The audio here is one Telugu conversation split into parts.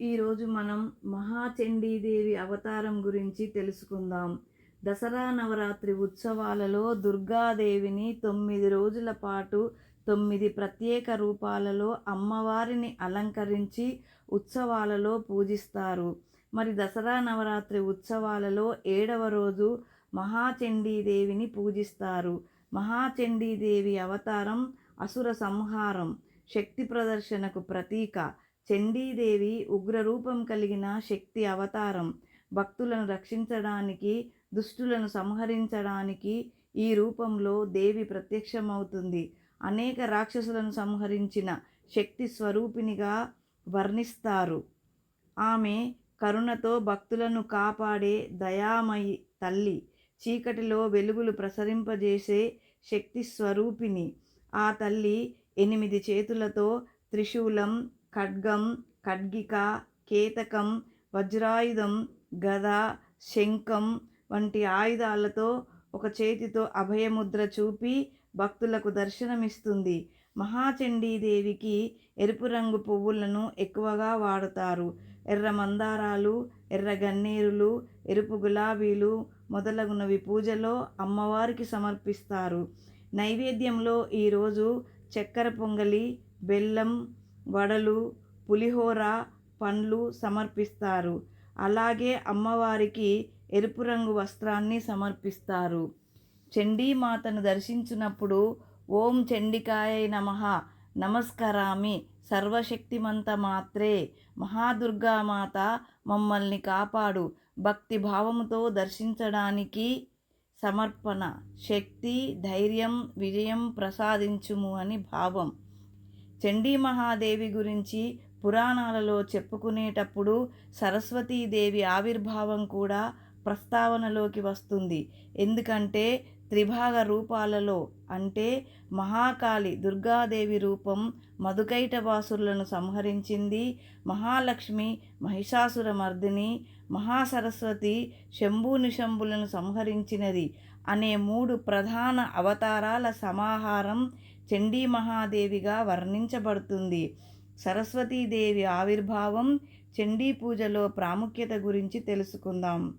ఈరోజు మనం మహాచండీదేవి అవతారం గురించి తెలుసుకుందాం. దసరా నవరాత్రి ఉత్సవాలలో దుర్గాదేవిని తొమ్మిది రోజుల పాటు తొమ్మిది ప్రత్యేక రూపాలలో అమ్మవారిని అలంకరించి ఉత్సవాలలో పూజిస్తారు. మరి దసరా నవరాత్రి ఉత్సవాలలో ఏడవ రోజు మహాచండీదేవిని పూజిస్తారు. మహాచండీదేవి అవతారం అసుర సంహారం శక్తి ప్రదర్శనకు ప్రతీక. చండీదేవి ఉగ్రరూపం కలిగిన శక్తి అవతారం. భక్తులను రక్షించడానికి దుష్టులను సంహరించడానికి ఈ రూపంలో దేవి ప్రత్యక్షమవుతుంది. అనేక రాక్షసులను సంహరించిన శక్తి స్వరూపినిగా వర్ణిస్తారు. ఆమె కరుణతో భక్తులను కాపాడే దయామయి తల్లి. చీకటిలో వెలుగులు ప్రసరింపజేసే శక్తి స్వరూపిణి. ఆ తల్లి ఎనిమిది చేతులతో త్రిశూలం ఖడ్గం ఖడ్గిక కేతకం వజ్రాయుధం గద శంఖం వంటి ఆయుధాలతో ఒక చేతితో అభయముద్ర చూపి భక్తులకు దర్శనమిస్తుంది. మహాచండీదేవికి ఎరుపు రంగు పువ్వులను ఎక్కువగా వాడుతారు. ఎర్ర మందారాలు ఎర్ర గన్నేరులు ఎరుపు గులాబీలు మొదలగునవి పూజలో అమ్మవారికి సమర్పిస్తారు. నైవేద్యంలో ఈరోజు చక్కెర పొంగలి బెల్లం వడలు పులిహోర పండ్లు సమర్పిస్తారు. అలాగే అమ్మవారికి ఎరుపు రంగు వస్త్రాన్ని సమర్పిస్తారు. చండీమాతను దర్శించినప్పుడు ఓం చండికాయ నమ. నమస్కరామి. సర్వశక్తిమంత మాత్రే మహాదుర్గామాత మమ్మల్ని కాపాడు. భక్తి భావముతో దర్శించడానికి సమర్పణ. శక్తి ధైర్యం విజయం ప్రసాదించుము అని భావం. చండీ మహాదేవి గురించి పురాణాలలో చెప్పుకునేటప్పుడు సరస్వతీదేవి ఆవిర్భావం కూడా ప్రస్తావనలోకి వస్తుంది. ఎందుకంటే త్రిభాగ రూపాలలో అంటే మహాకాళి దుర్గాదేవి రూపం మధుకైట మధుకైటవాసులను సంహరించింది మహాలక్ష్మి మహిషాసుర మర్దిని మహాసరస్వతి శంభునిశంభులను సంహరించినది అనే మూడు ప్రధాన అవతారాల సమాహారం చండీ మహాదేవిగా వర్ణించబడుతుంది. సరస్వతీదేవి ఆవిర్భావం చండీ పూజలో ప్రాముఖ్యత గురించి తెలుసుకుందాం.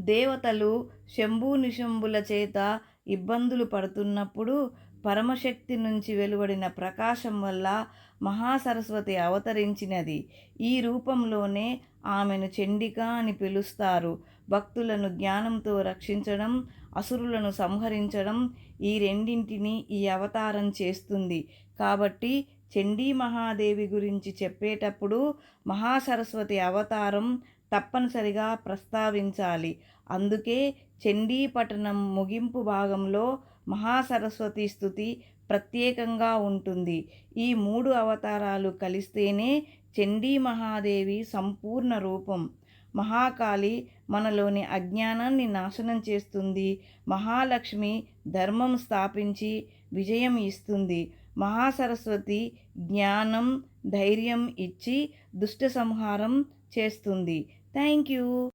దేవతలు శంభు నిశంభుల చేత ఇబ్బందులు పడుతున్నప్పుడు పరమశక్తి నుంచి వెలువడిన ప్రకాశం వల్ల మహాసరస్వతి అవతరించినది. ఈ రూపంలోనే ఆమెను చండిక అని పిలుస్తారు. భక్తులను జ్ఞానంతో రక్షించడం అసురులను సంహరించడం ఈ రెండింటిని ఈ అవతారం చేస్తుంది. కాబట్టి చండీ మహాదేవి గురించి చెప్పేటప్పుడు మహాసరస్వతి అవతారం తప్పనిసరిగా ప్రస్తావించాలి. అందుకే చండీపట్టణం ముగింపు భాగంలో మహాసరస్వతి స్థుతి ప్రత్యేకంగా ఉంటుంది. ఈ మూడు అవతారాలు కలిస్తేనే చండీ మహాదేవి సంపూర్ణ రూపం. మహాకాళి మనలోని అజ్ఞానాన్ని నాశనం చేస్తుంది. మహాలక్ష్మి ధర్మం స్థాపించి విజయం ఇస్తుంది. మహాసరస్వతి జ్ఞానం ధైర్యం ఇచ్చి దుష్ట సంహారం చేస్తుంది. Thank you.